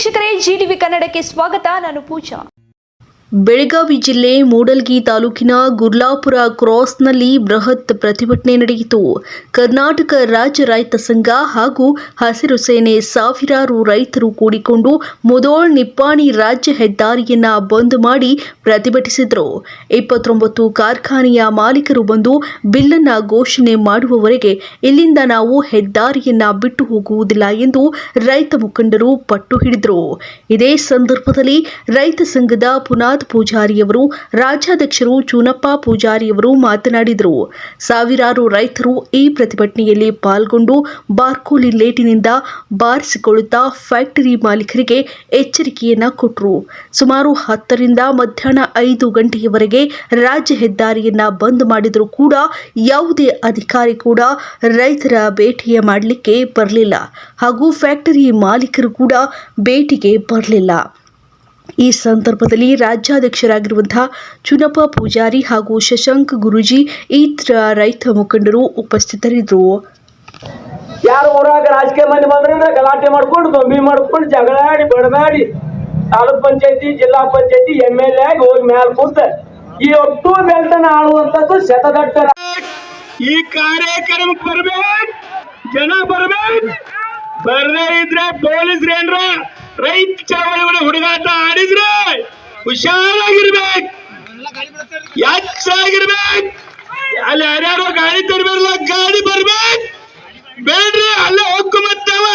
ವೀಕ್ಷಕರೇ ಜಿಟಿವಿ ಕನ್ನಡಕ್ಕೆ ಸ್ವಾಗತ. ನಾನು ಪೂಜಾ. ಬೆಳಗಾವಿ ಜಿಲ್ಲೆ ಮೂಡಲ್ಗಿ ತಾಲೂಕಿನ ಗುರ್ಲಾಪುರ ಕ್ರಾಸ್ನಲ್ಲಿ ಬೃಹತ್ ಪ್ರತಿಭಟನೆ ನಡೆಯಿತು. ಕರ್ನಾಟಕ ರಾಜ್ಯ ರೈತ ಸಂಘ ಹಾಗೂ ಹಸಿರು ಸೇನೆ ಸಾವಿರಾರು ರೈತರು ಕೂಡಿಕೊಂಡು ಮುದೋಳ್ ನಿಪ್ಪಾಣಿ ರಾಜ್ಯ ಹೆದ್ದಾರಿಯನ್ನ ಬಂದ್ ಮಾಡಿ ಪ್ರತಿಭಟಿಸಿದರು. ಇಪ್ಪತ್ತೊಂಬತ್ತು ಕಾರ್ಖಾನೆಯ ಮಾಲೀಕರು ಬಂದು ಬಿಲ್ಲನ್ನು ಘೋಷಣೆ ಮಾಡುವವರೆಗೆ ಇಲ್ಲಿಂದ ನಾವು ಹೆದ್ದಾರಿಯನ್ನ ಬಿಟ್ಟು ಹೋಗುವುದಿಲ್ಲ ಎಂದು ರೈತ ಮುಖಂಡರು ಪಟ್ಟು ಹಿಡಿದರು. ಇದೇ ಸಂದರ್ಭದಲ್ಲಿ ರೈತ ಸಂಘದ ಪುನಾದ್ ಪೂಜಾರಿಯವರು, ರಾಜ್ಯಾಧ್ಯಕ್ಷರು ಚೂನಪ್ಪ ಪೂಜಾರಿಯವರು ಮಾತನಾಡಿದರು. ಸಾವಿರಾರು ರೈತರು ಈ ಪ್ರತಿಭಟನೆಯಲ್ಲಿ ಪಾಲ್ಗೊಂಡು ಬಾರ್ಕೋಲಿ ಲೇಟಿನಿಂದ ಬಾರಿಸಿಕೊಳ್ಳುತ್ತಾ ಫ್ಯಾಕ್ಟರಿ ಮಾಲೀಕರಿಗೆ ಎಚ್ಚರಿಕೆಯನ್ನ ಕೊಟ್ಟರು. ಸುಮಾರು ಹತ್ತರಿಂದ ಮಧ್ಯಾಹ್ನ ಐದು ಗಂಟೆಯವರೆಗೆ ರಾಜ್ಯ ಹೆದ್ದಾರಿಯನ್ನ ಬಂದ್ ಮಾಡಿದರೂ ಕೂಡ ಯಾವುದೇ ಅಧಿಕಾರಿ ಕೂಡ ರೈತರ ಭೇಟಿಯ ಮಾಡಲಿಕ್ಕೆ ಬರಲಿಲ್ಲ. ಹಾಗೂ ಫ್ಯಾಕ್ಟರಿ ಮಾಲೀಕರು ಕೂಡ ಭೇಟಿಗೆ ಬರಲಿಲ್ಲ. ಈ ಸಂದರ್ಭದಲ್ಲಿ ರಾಜ್ಯಾಧ್ಯಕ್ಷರಾಗಿರುವಂತಹ ಚುನಪ ಪೂಜಾರಿ ಹಾಗೂ ಶಶಾಂಕ್ ಗುರುಜಿ ಇತರ ರೈತ ಮುಖಂಡರು ಉಪಸ್ಥಿತರಿದ್ದರು. ಯಾರು ಊರಾಗ ರಾಜಕೀಯ ಮಂದಿ ಬಂದ್ರೆ ಗಲಾಟೆ ಮಾಡ್ಕೊಂಡು ದೊಂಬಿ ಮಾಡ್ಕೊಂಡು ಜಗಳಾಡಿ ಬಡದಾಡಿ ತಾಲೂಕ್ ಪಂಚಾಯತಿ ಜಿಲ್ಲಾ ಪಂಚಾಯತಿ ಎಂ ಎಲ್ ಎ ಆಗಿ ಹೋಗಿ ಮ್ಯಾಲ ಕೂತ ಈ ಒಟ್ಟು ಬೆಲ್ಟನ ಆಳುವಂತದ್ದು ಶತದಟ್ಟ ಈ ಕಾರ್ಯಕ್ರಮಕ್ಕೆ ಬರ್ಬೇಕು ಜನ ಬರ್ಬೇಕು. ಬರ್ದೇ ಇದ್ರೆ ಪೊಲೀಸ್ರು ಏನ್ರ ರೈತ ಚಳವಳಿ ಹುಡುಗಾಟ ಆಡಿದ್ರೆ ಹುಷಾರಾಗಿರ್ಬೇಕು. ಎಚ್ಚಾಗಿರ್ಬೇಕು. ಅಲ್ಲಿ ಯಾರ್ಯಾರು ಗಾಡಿ ತರಬೇರಲ್ಲ ಗಾಡಿ ಬರ್ಬೇಕು. ಬೇಡ್ರಿ, ಅಲ್ಲೇ ಹೋಗ್ಕು ಮತ್ತವ.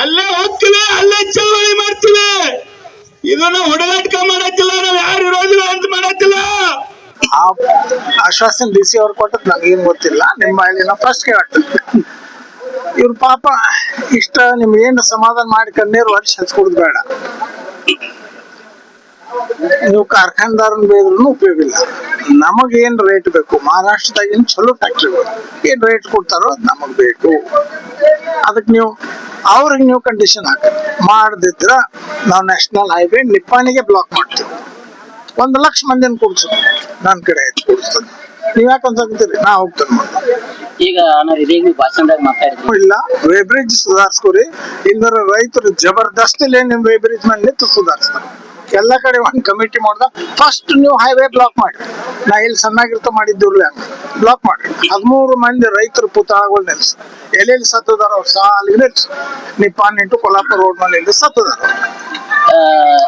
ಅಲ್ಲೇ ಹೋಗ್ತೀವಿ ಅಲ್ಲೇ ಚಳವಳಿ ಮಾಡ್ತೀವಿ ಇದನ್ನ ಹುಡುಗಾಟ ಮಾಡತ್ತಿಲ್ಲ, ನಾವ್ ಯಾರು ಇರೋದಿಲ್ಲ ಅಂತ ಮಾಡತ್ತಿಲ್ಲ. ಆಶ್ವಾಸನೆ ಡಿ ಸಿ ಅವ್ರು ಕೊಟ್ಟದ್ ನಂಗೇನ್ ಗೊತ್ತಿಲ್ಲ. ನಿಮ್ಮ ಹಳ್ಳಿನ ಫಸ್ಟ್ ಕೇಳ್ತ ಇವ್ರ ಪಾಪ ಇಷ್ಟ ನಿಮ್ಗೆ ಏನ ಸಮಾಧಾನ ಮಾಡಿ ಕಣ್ಣೀರು ವರ್ಷ ಬೇಡ. ನೀವು ಕಾರ್ಖಾನೆದಾರನ್ ಬೇದ್ರೂ ಉಪಯೋಗ ಇಲ್ಲ. ನಮಗ್ ರೇಟ್ ಬೇಕು? ಮಹಾರಾಷ್ಟ್ರದಾಗ ಏನ್ ಚಲೋ ಫ್ಯಾಕ್ಟ್ರಿಗಳು ಏನ್ ರೇಟ್ ಕೊಡ್ತಾರೋ ಅದ್ ನಮಗ್ ಬೇಕು. ಅದಕ್ಕೆ ನೀವು, ಅವ್ರಿಗೆ ನೀವು ಕಂಡೀಷನ್ ಹಾಕಿ ಮಾಡದಿದ್ರ ನಾವು ನ್ಯಾಷನಲ್ ಹೈವೇ ನಿಪ್ಪಾಣಿಗೆ ಬ್ಲಾಕ್ ಮಾಡ್ತೀವಿ. ಒಂದು ಲಕ್ಷ ಮಂದಿನ ಕೂಡ್ಸು ನನ್ ಕಡೆ ಆಯ್ತು ಕೂಡಿಸ್ತದೆ ನೀವ್ ಯಾಕಂತ ನಾ ಹೋಗ್ತೇನೆ ಈಗ ಇದೇ ಭಾಷಣದಾಗ ಮಾತಾಡಿದ್ವಿ ಇಲ್ಲ. ವೇಬ್ರಿಡ್ಜ್ ಸುಧಾರಿಸ್ಕೊರಿ. ಇಲ್ದರ ರೈತರು ಜಬರ್ದಸ್ತ್ ಲೇನ್ ವೇಬ್ರಿಡ್ಜ್ ಮೇಲೆ ನಿಂತು ಸುಧಾರಿಸ್ತಾರೆ. ಎಲ್ಲ ಕಡೆ ಒಂದು ಕಮಿಟಿ ಮಾಡ್ದ. ಫಸ್ಟ್ ನೀವು ಹೈವೇ ಬ್ಲಾಕ್ ಮಾಡಿ. ನಾ ಇಲ್ಲಿ ಸಣ್ಣಾಗಿರ್ತ ಮಾಡಿದ್ದಿರ್ಲಿ ಬ್ಲಾಕ್ ಮಾಡಿ. ಹದಿಮೂರು ಮಂದಿ ರೈತರು ಪುತಳಗಳು ನಿಲ್ಸ. ಎಲ್ಲೆಲ್ಲಿ ಸತ್ತದಾರ ಅವ್ರು ಸಾಲಿಗೆ ನಿಲ್ಸು. ನಿಪ್ಪಾನ್ ನಿಂಟು ಕೊಲ್ಲಾಪುರ ರೋಡ್ ಮೇಲೆ ಇಲ್ಲಿ ಸತ್ತದಾರ.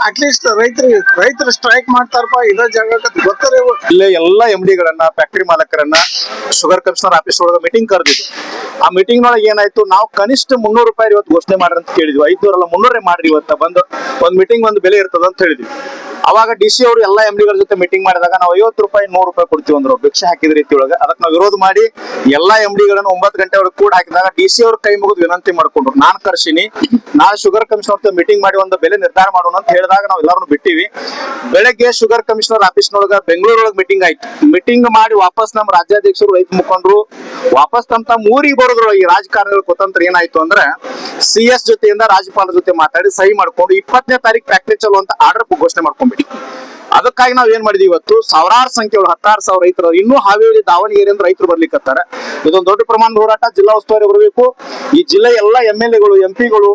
ಅಟ್ಲೀಸ್ಟ್ ರೈತರಿಗೆ ರೈತರು ಸ್ಟ್ರೈಕ್ ಮಾಡ್ತಾರಪ್ಪ ಇರೋ ಜಾಗಕ್ಕೆ ಗೊತ್ತಾರೆ ಇಲ್ಲೇ ಎಲ್ಲ ಎಂ ಡಿಗಳನ್ನ ಫ್ಯಾಕ್ಟರಿ ಮಾಲಕರನ್ನ ಶುಗರ್ ಕಮಿಷನರ್ ಆಫೀಸ್ ಒಳಗ ಮೀಟಿಂಗ್ ಕರೆದಿದ್ವಿ. ಆ ಮೀಟಿಂಗ್ ನೊಳಗೆ ಏನಾಯ್ತು, ನಾವು ಕನಿಷ್ಠ ಮುನ್ನೂರು ರೂಪಾಯಿ ಇವತ್ತು ಘೋಷಣೆ ಮಾಡ್ರಿ ಅಂತ ಕೇಳಿದ್ವಿ. ಐದ್ನೂರಲ್ಲ ಮುನ್ನೂರೇ ಮಾಡ್ರಿ ಇವತ್ತ ಬಂದು. ಒಂದ್ ಮೀಟಿಂಗ್ ಒಂದು ಬೆಲೆ ಇರ್ತದ ಅಂತ ಹೇಳಿದ್ವಿ. ಅವಾಗ ಡಿ ಸಿ ಅವರು ಎಲ್ಲಾ ಎಂ ಡಿಗಳ ಜೊತೆ ಮೀಟಿಂಗ್ ಮಾಡಿದಾಗ ನಾವು ಐವತ್ತು ರೂಪಾಯಿ, ನೂರು ರೂಪಾಯಿ ಕೊಡ್ತೀವಿ ಅಂದ್ರು. ಭಿಕ್ಷೆ ಹಾಕಿದ ರೀತಿ ಒಳಗೆ ಅದಕ್ಕೆ ನಾವು ವಿರೋಧ ಮಾಡಿ ಎಲ್ಲಾ ಎಂ ಡಿಗಳನ್ನ ಒಂಬತ್ತು ಗಂಟೆ ಒಳಗೆ ಕೂಡ ಹಾಕಿದಾಗ ಡಿ ಸಿ ಅವ್ರ ಕೈ ಮುಗಿದು ವಿನಂತಿ ಮಾಡ್ಕೊಂಡ್ರು. ನಾನ್ ಕರ್ಸಿನಿ ನಾ ಶುಗರ್ ಕಮಿಷನರ್ ಮೀಟಿಂಗ್ ಮಾಡಿ ಒಂದು ಬೆಲೆ ನಿರ್ಧಾರ ಮಾಡೋಣ ಅಂತ ಹೇಳಿದಾಗ ನಾವು ಎಲ್ಲರೂ ಬಿಟ್ಟಿವಿ. ಬೆಳಗ್ಗೆ ಶುಗರ್ ಕಮಿಷನರ್ ಆಫೀಸ್ನೊಳಗ ಬೆಂಗಳೂರೊಳಗೆ ಮೀಟಿಂಗ್ ಆಯ್ತು. ಮೀಟಿಂಗ್ ಮಾಡಿ ವಾಪಸ್ ನಮ್ಮ ರಾಜ್ಯಾಧ್ಯಕ್ಷರು, ರೈತ ಮುಖಂಡರು, ವಾಪಸ್ ತಮ್ಮ ತಮ್ಮ ಊರಿಗೆ ಬರೋದ್ರು ಈ ರಾಜಕಾರಣಿಗಳ ಕುತಂತ್ರ ಏನಾಯ್ತು ಅಂದ್ರೆ ಸಿ ಎಸ್ ಜೊತೆಯಿಂದ ರಾಜ್ಯಪಾಲರ ಜೊತೆ ಮಾತಾಡಿ ಸಹಿ ಮಾಡ್ಕೊಂಡು ಇಪ್ಪತ್ತನೇ ತಾರೀಕು ಪ್ರಾಕ್ಟೀಸ್ ಚಲೋ ಅಂತ ಆರ್ಡರ್ ಘೋಷಣೆ ಮಾಡ್ಕೊಂಡ್ಬಿಟ್ಟು ಅದಕ್ಕಾಗಿ ನಾವ್ ಏನ್ ಮಾಡಿದೀವಿ ಇವತ್ತು? ಸಾವಿರಾರು ಸಂಖ್ಯೆಗಳು ಹತ್ತಾರು ಸಾವಿರ ರೈತರು, ಇನ್ನೂ ಹಾವೇರಿ ದಾವಣಗೆರೆಯಿಂದ ರೈತರು ಬರ್ಲಿಕ್ಕತ್ತಾರ ಇದೊಂದು ದೊಡ್ಡ ಪ್ರಮಾಣದ ಹೋರಾಟ, ಜಿಲ್ಲಾ ಉಸ್ತುವಾರಿ ಬರಬೇಕು. ಈ ಜಿಲ್ಲೆ ಎಲ್ಲಾ ಎಂ ಎಲ್ ಎಗಳು, ಎಂ ಪಿಗಳು,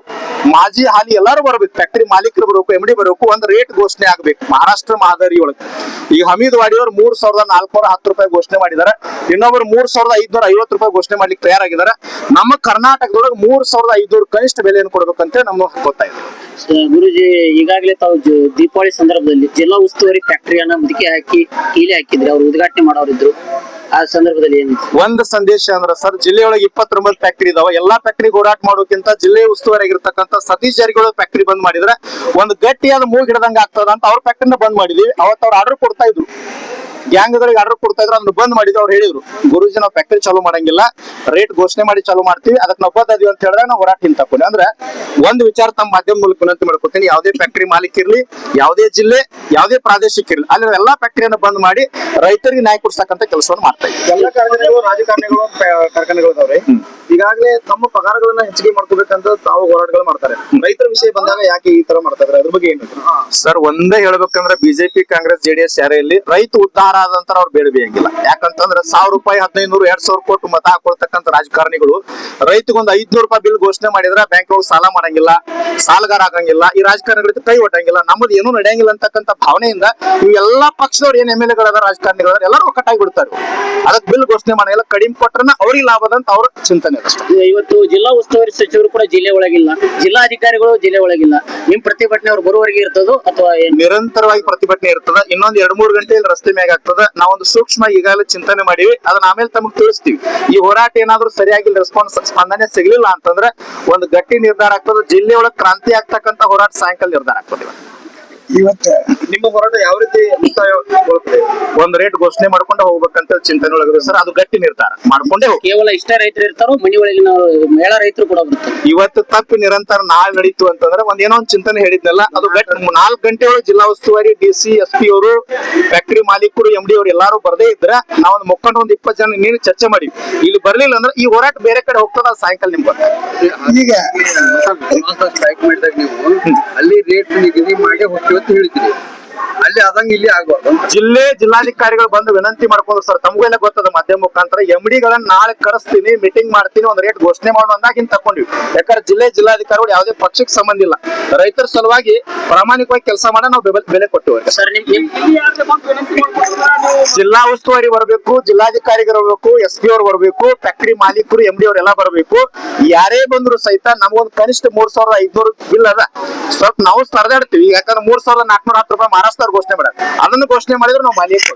ಮಾಜಿ ಹಾಲಿ ಎಲ್ಲರೂ ಬರಬೇಕು. ಫ್ಯಾಕ್ಟರಿ ಮಾಲೀಕರು ಬರಬೇಕು ಎಂ ಡಿ ಬರಬೇಕು, ಒಂದು ರೇಟ್ ಘೋಷಣೆ ಆಗ್ಬೇಕು. ಮಹಾರಾಷ್ಟ್ರ ಮಾದರಿ ಒಳಗೆ. ಈಗ ಹಮೀದ್ ವಾಡಿಯವರು ಮೂರ್ ಸಾವಿರದ ನಾಲ್ಕುನೂರ ಹತ್ತು ರೂಪಾಯಿ ಘೋಷಣೆ ಮಾಡಿದ್ದಾರೆ. ಇನ್ನೊಬ್ಬರು ಮೂರ್ ಸಾವಿರದ ಐದ್ನೂರ ಐವತ್ತು ರೂಪಾಯಿ ಘೋಷಣೆ ಮಾಡ್ಲಿಕ್ಕೆ ತಯಾರಾಗಿದ್ದಾರೆ. ನಮ್ಮ ಕರ್ನಾಟಕದೊಳಗೆ ಮೂರ್ ಸಾವಿರದ ಐದ್ನೂರು ಕನಿಷ್ಠ ಬೆಲೆಯನ್ನು ಕೊಡ್ಬೇಕಂತ ನಮ್ಗೆ ಗೊತ್ತಾಯ್ತು. ಗುರುಜಿ, ಈಗಾಗಲೇ ತಾವು ದೀಪಾವಳಿ ಸಂದರ್ಭದಲ್ಲಿ ಜಿಲ್ಲಾ ಉಸ್ತುವಾರಿ ಫ್ಯಾಕ್ಟರಿಯನ್ನ ಮುದುಕಿ ಹಾಕಿ, ಕೀಲಿ ಹಾಕಿದ್ರು ಅವ್ರು ಉದ್ಘಾಟನೆ ಮಾಡೋರಿದ್ರು. ಆ ಸಂದರ್ಭದಲ್ಲಿ ಏನು ಒಂದ್ ಸಂದೇಶ ಅಂದ್ರ ಸರ್, ಜಿಲ್ಲೆಯೊಳಗೆ ಇಪ್ಪತ್ತೊಂಬತ್ತು ಫ್ಯಾಕ್ಟರಿ ಇದಾವ. ಎಲ್ಲಾ ಫ್ಯಾಕ್ಟರಿ ಹೋರಾಟ ಮಾಡೋಕ್ಕಿಂತ ಜಿಲ್ಲೆ ಉಸ್ತುವಾರಿ ಆಗಿರ್ತಕ್ಕಂಥ ಸತೀಶ್ ಜಾರಕಿಹೊಳಿ ಫ್ಯಾಕ್ಟರಿ ಬಂದ್ ಮಾಡಿದ್ರೆ, ಒಂದು ಗಟ್ಟಿಯಾದ ಮೂಗ್ ಹಿಡ್ದಂಗ ಆಗ್ತದ ಅಂತ ಅವ್ರ ಫ್ಯಾಕ್ಟರಿನ ಬಂದ್ ಮಾಡಿದ್ವಿ. ಅವತ್ತು ಅವ್ರ ಆರ್ಡರ್ ಕೊಡ್ತಾ ಇದ್ರು. ಗ್ಯಾಂಗ್ಗಳಿಗೆ ಆರ್ಡರ್ ಕೊಡ್ತಾ ಇದ್ರು ಅದನ್ನ ಬಂದ್ ಮಾಡಿದ್ರು ಅವ್ರು ಹೇಳಿದ್ರು. ಗುರುಜಿ ನಾವು ಫ್ಯಾಕ್ಟರಿ ಚಾಲೂ ಮಾಡಂಗಿಲ್ಲ ರೇಟ್ ಘೋಷಣೆ ಮಾಡಿ ಚಾಲೂ ಮಾಡ್ತೀವಿ ಅದಕ್ಕೆ ನಾವು ಬದ್ದದ್ವಿ ಅಂತ ಹೇಳಿದ್ರೆ ನಾವು ಹೋರಾಟ ಹಿಂತಕ್ಕೊಂಡೆ ಅಂದ್ರೆ ಒಂದ್ ವಿಚಾರ ತಮ್ಮ ಮಾಧ್ಯಮ ಮೂಲಕ ವಿನಂತಿ ಮಾಡ್ಕೊತೀನಿ ಯಾವುದೇ ಫ್ಯಾಕ್ಟರಿ ಮಾಲೀಕ ಇರ್ಲಿ ಯಾವುದೇ ಜಿಲ್ಲೆ ಯಾವುದೇ ಪ್ರಾದೇಶಿಕ ಇರ್ಲಿ ಅಲ್ಲಿ ಎಲ್ಲಾ ಫ್ಯಾಕ್ಟರಿಯನ್ನು ಬಂದ್ ಮಾಡಿ ರೈತರಿಗೆ ನ್ಯಾಯ ಕೊಡ್ಸಕ್ಕಂತ ಕೆಲಸವನ್ನು ಮಾಡ್ತಾ ಇದ್ದೀವಿ. ಎಲ್ಲ ಕಾರ್ಖಾನೆಗಳು ರಾಜಕಾರಣಿಗಳು ಪ- ಕಾರ್ಖಾನೆಗಳು ಇದಾವ್ರಿ. ಈಗಾಗಲೇ ತಮ್ಮ ಪಗಾರಗಳನ್ನ ಹೆಚ್ಚಿಗೆ ಮಾಡ್ಕೋಬೇಕಂತ ತಾವು ಹೋರಾಟಗಳು ಮಾಡ್ತಾರೆ. ರೈತರ ವಿಷಯ ಬಂದಾಗ ಯಾಕೆ ಈ ತರ ಮಾಡ್ತಾ ಇದ್ರೆ? ಅದ್ರ ಬಗ್ಗೆ ಏನು ಸರ್ ಒಂದೇ ಹೇಳ್ಬೇಕಂದ್ರೆ ಬಿಜೆಪಿ ಕಾಂಗ್ರೆಸ್ ಜೆಡಿಎಸ್ ಯಾರೇ ಇಲ್ಲಿ ರೈತ ಯಾರ ಆದಂತರ ಅವ್ರು ಬೇಡ ಬೇಯಂಗಿಲ್ಲ ಯಾಕಂತಂದ್ರೆ ಸಾವಿರ ರೂಪಾಯಿ ಹದಿನೈದು ನೂರು ಎರಡ್ ಸಾವಿರ ಕೊಟ್ಟು ಮತ ಹಾಕೊಳ್ತಕ್ಕಂಥ ರಾಜಕಾರಣಿಗಳು ರೈತಗೊಂದು ಐದ್ನೂರು ರೂಪಾಯಿ ಬಿಲ್ ಘೋಷಣೆ ಮಾಡಿದ್ರೆ ಬ್ಯಾಂಕ್ ಅವ್ರು ಸಾಲ ಮಾಡಂಗಿಲ್ಲ ಸಾಲಗಾರ ಆಗಂಗಿಲ್ಲ ಈ ರಾಜಕಾರಣಿಗಳಿಗೆ ಕೈ ಒಟ್ಟಂಗಿಲ್ಲ ನಮ್ಮದು ಏನೂ ನಡೆಯಂಗಿಲ್ಲ ಅಂತಕ್ಕಂಥ ಭಾವನೆಯಿಂದ ಇವೆಲ್ಲಾ ಪಕ್ಷದವ್ರು ಏನ್ ಎಂ ಎಲ್ ಎಗಳ ರಾಜಕಾರಣಿಗಳ ಎಲ್ಲರೂ ಒಕ್ಕಟ್ಟಾಗಿ ಬಿಡ್ತಾರೆ ಅದಕ್ಕೆ ಬಿಲ್ ಘೋಷಣೆ ಮಾಡಂಗಿಲ್ಲ ಕಡಿಮೆ ಕೊಟ್ರನ ಅವ್ರಿಗೆ ಲಾಭದಂತ ಅವ್ರ ಚಿಂತನೆ ಇವತ್ತು ಜಿಲ್ಲಾ ಉಸ್ತುವಾರಿ ಸಚಿವರು ಕೂಡ ಜಿಲ್ಲೆ ಒಳಗಿಲ್ಲ. ಜಿಲ್ಲಾಧಿಕಾರಿಗಳು ಜಿಲ್ಲೆ ಒಳಗಿಲ್ಲ. ನಿಮ್ ಪ್ರತಿಭಟನೆ ಅವ್ರು ಬರುವವರೆಗೆ ಇರ್ತದೋ ಅಥವಾ ನಿರಂತರವಾಗಿ ಪ್ರತಿಭಟನೆ ಇರ್ತದ. ಇನ್ನೊಂದ್ ಎರಡ್ ಮೂರ್ ಗಂಟೆ ರಸ್ತೆ ಮ್ಯಾಗ ಆಗ್ತದ. ನಾವೊಂದು ಸೂಕ್ಷ್ಮ ಈಗಾಗಲೇ ಚಿಂತನೆ ಮಾಡಿವಿ. ಅದನ್ನ ಆಮೇಲೆ ತಮಗೆ ತಿಳಿಸ್ತೀವಿ. ಈ ಹೋರಾಟ ಏನಾದ್ರೂ ಸರಿಯಾಗಿ ರೆಸ್ಪಾನ್ಸ್ ಸ್ಪಂದನೆ ಸಿಗಲಿಲ್ಲ ಅಂತಂದ್ರೆ, ಒಂದು ಗಟ್ಟಿ ನಿರ್ಧಾರ ಆಗ್ತದ. ಜಿಲ್ಲೆಯೊಳಗೆ ಕ್ರಾಂತಿ ಆಗ್ತಕ್ಕಂತ ಹೋರಾಟ ಸಾಯಂಕಾಲ ನಿರ್ಧಾರ ಆಗ್ತದೆ ಇವತ್ತ ನಿಮ್ಮ ಹೋರಾಟ ಯಾವ ರೀತಿ ಮುಕ್ತಾಯಗೊಳ್ಳುತ್ತದೆ ಒಂದ್ ರೇಟ್ ಘೋಷಣೆ ಮಾಡ್ಕೊಂಡು ಹೋಗ್ಬೇಕಂತ ಚಿಂತನೆ ಒಳಗಿದೆ ಸರ್ ಅದು ಗಟ್ಟಿ ನಿರ್ಧಾರ ಮಾಡ್ಕೊಂಡೇ. ಕೇವಲ ಇಷ್ಟೇ ರೈತರು ಇರ್ತಾರೋ ಮನಿ ಒಳಗಿನ ಮೇಳ ರೈತರು ಕೂಡ ಬರ್ತಾರೆ ಇವತ್ತು ತಪ್ಪು ನಿರಂತರ ನಾಳೆ ನಡೀತು ಅಂತಂದ್ರೆ ಒಂದ್ ಏನೋ ಒಂದ್ ಚಿಂತನೆ ಹೇಳಿದ್ನಲ್ಲ ಅದು ಗಟ್ಟಿ ನಾಲ್ಕು ಗಂಟೆ ಒಳಗೆ ಜಿಲ್ಲಾ ಉಸ್ತುವಾರಿ ಡಿ ಸಿ ಎಸ್ ಪಿ ಅವರು ಫ್ಯಾಕ್ಟರಿ ಮಾಲೀಕರು ಎಂ ಡಿ ಅವರು ಎಲ್ಲಾರು ಬರ್ದೇ ಇದ್ರೆ ನಾವೊಂದು ಮುಖಂಡ ಒಂದ್ ಇಪ್ಪತ್ತು ಜನ ನೀನು ಚರ್ಚೆ ಮಾಡಿ ಇಲ್ಲಿ ಬರ್ಲಿಲ್ಲ ಅಂದ್ರೆ ಈ ಹೋರಾಟ ಬೇರೆ ಕಡೆ ಹೋಗ್ತದ ಅದು ಸಾಯಂಕಾಲ ನಿಮ್ಗೆ ಗೊತ್ತಾಗ್ತದೆ. ಈಗ ಸ್ಟ್ರೈಕ್ ಮಾಡಿದಾಗ ನೀವು ಅಲ್ಲಿ ರೇಟ್ ನಿಗದಿ ಮಾಡಿ ಹೋಗ್ತೀವಿ ಅಂತ ಹೇಳ್ತೀರಿ ಅಲ್ಲಿ ಆದಂಗ ಇಲ್ಲಿ ಆಗಬಾರ್ದು ಜಿಲ್ಲೆ ಜಿಲ್ಲಾಧಿಕಾರಿಗಳು ಬಂದು ವಿನಂತಿ ಮಾಡ್ಕೊಂಡ್ರು ಸರ್ ತಮಗೆಲ್ಲ ಗೊತ್ತದ ಮಾಧ್ಯಮ ಮುಖಾಂತರ ಎಂ ಗಳನ್ನ ನಾಳೆ ಕರೆಸ್ತೀನಿ ಮೀಟಿಂಗ್ ಮಾಡ್ತೀನಿ ಒಂದ್ ರೇಟ್ ಘೋಷಣೆ ಮಾಡೋಣ ಅಂದಾಗ ಹಿಂಗ್ ತಕೊಂಡ್ವಿ ಯಾಕಂದ್ರೆ ಜಿಲ್ಲೆ ಜಿಲ್ಲಾಧಿಕಾರಿಗಳು ಯಾವುದೇ ಪಕ್ಷಕ್ಕೆ ಸಂಬಂಧ ಇಲ್ಲ. ರೈತರ ಸಲುವಾಗಿ ಪ್ರಾಮಾಣಿಕವಾಗಿ ಕೆಲಸ ಮಾಡ ನಾವು ಬೆಲೆ- ಕೊಟ್ಟಿವಿ. ಜಿಲ್ಲಾ ಉಸ್ತುವಾರಿ ಬರಬೇಕು ಜಿಲ್ಲಾಧಿಕಾರಿಗಳು ಬರಬೇಕು ಎಸ್ ಪಿ ಅವ್ರು ಬರಬೇಕು ಫ್ಯಾಕ್ಟರಿ ಮಾಲೀಕರು ಎಂ ಡಿ ಎಲ್ಲಾ ಬರಬೇಕು. ಯಾರೇ ಬಂದ್ರು ಸಹಿತ ನಮಗೊಂದು ಕನಿಷ್ಠ ಮೂರ್ ಸಾವಿರದ ಐದ್ನೂರು ಬಿಲ್ ಅದ. ಸ್ವಲ್ಪ ನಾವು ಸ್ಪರ್ಧಾಡ್ತೀವಿ ಯಾಕಂದ್ರೆ ಮೂರ್ ಸಾವಿರದ ನಾಲ್ಕನೂರ ಹತ್ತು ರೂಪಾಯಿ ಮಹಾರಾಷ್ಟ್ರ ಘೋಷಣೆ ಮಾಡ ಅದನ್ನು ಘೋಷಣೆ ಮಾಡಿದ್ರೆ ನಾವು ಮಾಲೀಕ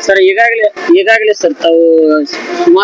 ಸರ್ ಈಗಾಗಲೇ ಈಗಾಗಲೇ ಸರ್ ತಾವು